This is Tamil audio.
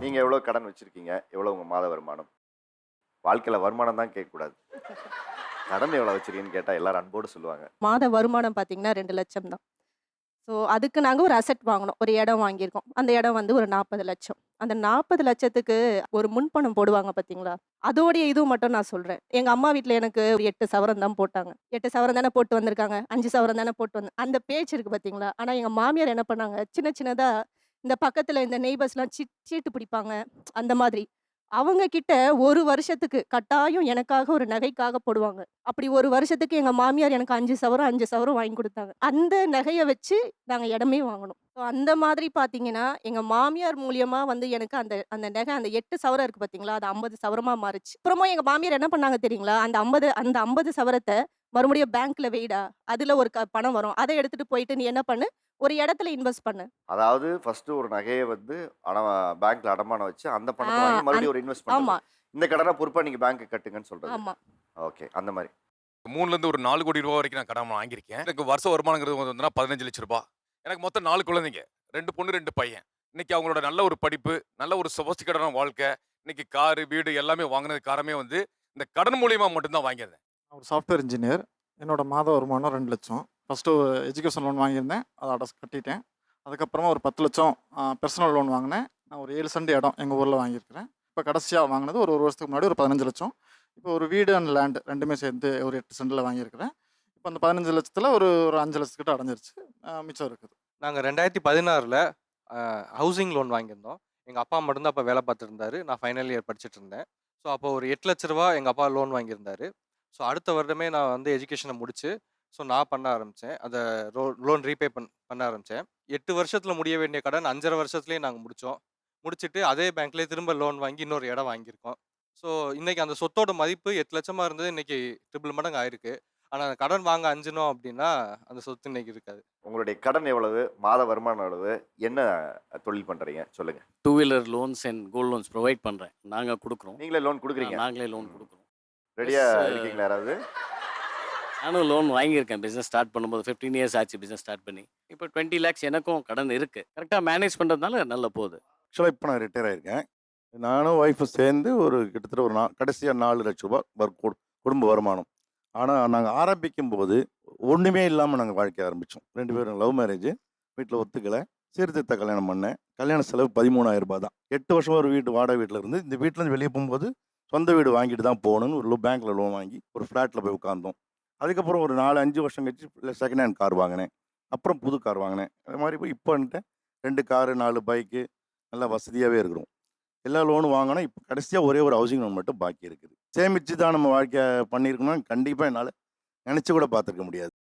நீங்கள் எவ்வளோ கடன் வச்சுருக்கீங்க? எவ்வளோ உங்கள் மாத வருமானம்? வாழ்க்கையில் வருமானம் தான் கேட்கக்கூடாது. கடன் எவ்வளோ வச்சிருக்கீங்கன்னு கேட்டால் எல்லாரும் அன்போடு சொல்லுவாங்க. மாத வருமானம் பார்த்தீங்கன்னா ரெண்டு லட்சம் தான். ஸோ அதுக்கு நாங்கள் ஒரு அசெட் வாங்கினோம். ஒரு இடம் வாங்கியிருக்கோம். அந்த இடம் வந்து ஒரு நாற்பது லட்சம். அந்த நாற்பது லட்சத்துக்கு ஒரு முன்பணம் போடுவாங்க பார்த்தீங்களா அதோடைய இதுவும் மட்டும் நான் சொல்கிறேன் எங்கள் அம்மா வீட்டில் எனக்கு ஒரு எட்டு சவரம் தான் போட்டாங்க. எட்டு சவரம் தானே போட்டு வந்திருக்காங்க? அஞ்சு சவரம் தானே போட்டு வந்து அந்த பேச்சு இருக்குது பார்த்தீங்களா ஆனால் எங்கள் மாமியார் என்ன பண்ணாங்க? சின்ன சின்னதாக இந்த பக்கத்தில் இந்த நெய்பர்ஸ்லாம் சீ சீட்டு பிடிப்பாங்க அந்த மாதிரி. அவங்க கிட்ட ஒரு வருஷத்துக்கு கட்டாயம் எனக்காக ஒரு நகைக்காக போடுவாங்க. அப்படி ஒரு வருஷத்துக்கு எங்கள் மாமியார் எனக்கு அஞ்சு சவரம் அஞ்சு சவரம் வாங்கி கொடுத்தாங்க. அந்த நகையை வச்சு நாங்கள் இடமே வாங்கினோம். ஸோ அந்த மாதிரி பார்த்தீங்கன்னா எங்கள் மாமியார் மூலியமாக வந்து எனக்கு அந்த அந்த நகை அந்த எட்டு சவரம் இருக்குது பார்த்தீங்களா அது ஐம்பது சவரமாக மாறுச்சு. அப்புறமா எங்கள் மாமியார் என்ன பண்ணாங்க தெரியுங்களா அந்த ஐம்பது அந்த ஐம்பது சவரத்தை மறுபடியும் பேங்க்ல வெயிடா அதுல ஒரு க- பணம் வரும். அதை எடுத்துட்டு போயிட்டு நீ என்ன பண்ணு ஒரு இடத்துல இன்வெஸ்ட் பண்ணு. அதாவது ஃபர்ஸ்ட் ஒரு நகையை வந்து அட பேங்க்ல அடமானம் வச்சு அந்த பணத்தை வாங்கி மறுபடியும் ஒரு இன்வெஸ்ட் ஆமா. இந்த கடனை பொறுப்பா நீங்க பேங்க் கட்டுங்கன்னு சொல்றது. ஆமா. ஓகே அந்த மாதிரி மூணுல இருந்து ஒரு நாலு கோடி ரூபா வரைக்கும் நான் கடன் வாங்கியிருக்கேன். எனக்கு வருஷ வருமானங்கிறது வந்து பதினஞ்சு லட்ச ரூபாய் எனக்கு மொத்தம் நாலு குழந்தைங்க. ரெண்டு பொண்ணு ரெண்டு பையன். இன்னைக்கு அவங்களோட நல்ல ஒரு படிப்பு நல்ல ஒரு சொபஸ்டிகேட்டான வாழ்க்கை இன்னைக்கு காரு வீடு எல்லாமே வாங்கினது காரமே வந்து இந்த கடன் மூலியமா மட்டும்தான் வாங்கியிருந்தேன். நான் ஒரு சாஃப்ட்வேர் இன்ஜினியர் என்னோட மாத வருமானம் ரெண்டு லட்சம். ஃபஸ்ட்டு எஜுகேஷன் லோன் வாங்கியிருந்தேன். அதை அடஸ் கட்டிட்டேன். அதுக்கப்புறமா ஒரு பத்து லட்சம் பர்சனல் லோன் வாங்கினேன். நான் ஒரு ஏழு சென்ட் இடம் எங்கள் ஊரில் வாங்கியிருக்கிறேன். இப்போ கடைசியாக வாங்கினது ஒரு ஒரு வருஷத்துக்கு முன்னாடி ஒரு பதினஞ்சு லட்சம். இப்போ ஒரு வீடு அண்ட் லேண்டு ரெண்டுமே சேர்ந்து ஒரு எட்டு சென்டில் வாங்கியிருக்கிறேன். இப்போ அந்த பதினஞ்சு லட்சத்தில் ஒரு ஒரு அஞ்சு லட்சத்துக்கிட்ட அடைஞ்சிருச்சு. மிச்சம் இருக்குது. நாங்கள் ரெண்டாயிரத்தி பதினாறில் ஹவுசிங் லோன் வாங்கியிருந்தோம். எங்கள் அப்பா மட்டும்தான் அப்போ வேலை பார்த்துருந்தாரு. நான் ஃபைனல் இயர் படிச்சுட்டு இருந்தேன். ஸோ அப்போ ஒரு எட்டு லட்ச ரூபா எங்கள் அப்பா லோன் வாங்கியிருந்தாரு. ஸோ அடுத்த வருடமே நான் வந்து எஜுகேஷனை முடிச்சு ஸோ நான் பண்ண ஆரம்பித்தேன் அதை ரோ லோன் ரீபே பண் பண்ண ஆரம்பித்தேன் எட்டு வருஷத்தில் முடிய வேண்டிய கடன் அஞ்சரை வருஷத்துலேயே நாங்கள் முடித்தோம் முடிச்சுட்டு அதே பேங்க்லேயே திரும்ப லோன் வாங்கி இன்னொரு இடம் வாங்கியிருக்கோம். ஸோ இன்னைக்கு அந்த சொத்தோட மதிப்பு எட்டு லட்சமாக இருந்தது. இன்னைக்கு ட்ரிபிள் மடங்கு ஆயிருக்கு. ஆனால் அந்த கடன் வாங்க அஞ்சினோம் அப்படின்னா அந்த சொத்து இன்னைக்கு இருக்காது. உங்களுடைய கடன் எவ்வளவு? மாத வருமானம் எவ்வளவு? என்ன தொழில் பண்றீங்க? சொல்லுங்க. Two wheeler loans and gold loans provide பண்ணுறேன் நாங்கள் கொடுக்குறோம். நீங்களே லோன் கொடுக்குறீங்க. நாங்களே லோன் கொடுக்குறோம். ரெடியா Yes, இருக்கீங்களா யாராவது? நானும் லோன் வாங்கியிருக்கேன். பிஸ்னஸ் ஸ்டார்ட் பண்ணும்போது ஃபிஃப்டீன் இயர்ஸ் ஆச்சு பிஸ்னஸ் ஸ்டார்ட் பண்ணி. இப்போ டுவெண்ட்டி லேக்ஸ் எனக்கும் கடன் இருக்குது கரெக்டாக மேனேஜ் பண்ணுறதுனால நல்லா போகுது. ஆக்சுவலாக இப்போ நான் ரிட்டையர் ஆயிருக்கேன். நானும் ஒய்ஃபும் சேர்ந்து ஒரு கிட்டத்தட்ட ஒரு நா கடைசியாக நாலு லட்ச ரூபாய் வர் குடும்ப வருமானம். ஆனால் நாங்கள் ஆரம்பிக்கும் போது ஒன்றுமே இல்லாமல் நாங்கள் வாழ்க்கை ஆரம்பித்தோம் ரெண்டு பேரும் லவ் மேரேஜ் வீட்டில் ஒத்துக்கலை. சீர்திருத்த கல்யாணம் பண்ணேன். கல்யாண செலவு பதிமூணாயிரம் ரூபாய் தான். எட்டு வருஷம் ஒரு வீட்டு வாடகை வீட்டில் இருந்து இந்த வீட்டிலேருந்து வெளியே போகும்போது சொந்த வீடு வாங்கிட்டு தான் போகணும்னு ஒரு பேங்க்கில் லோன் வாங்கி ஒரு ஃப்ளாட்டில் போய் உட்காந்தோம் அதுக்கப்புறம் ஒரு நாலு அஞ்சு வருஷம் கழிச்சு இல்லை செகண்ட் ஹேண்ட் கார் வாங்கினேன். அப்புறம் புது கார் வாங்கினேன். அது மாதிரி போய் இப்போ வந்துட்டு ரெண்டு காரு நாலு பைக்கு நல்லா வசதியாகவே இருக்கிறோம். எல்லா லோனும் வாங்கினா இப்போ கடைசியாக ஒரே ஒரு ஹவுசிங் லோன் மட்டும் பாக்கி இருக்குது. சேமித்து தான் நம்ம வாழ்க்கை பண்ணியிருக்கணும் கண்டிப்பாக என்னால் நினச்சி கூட பார்த்துருக்க முடியாது.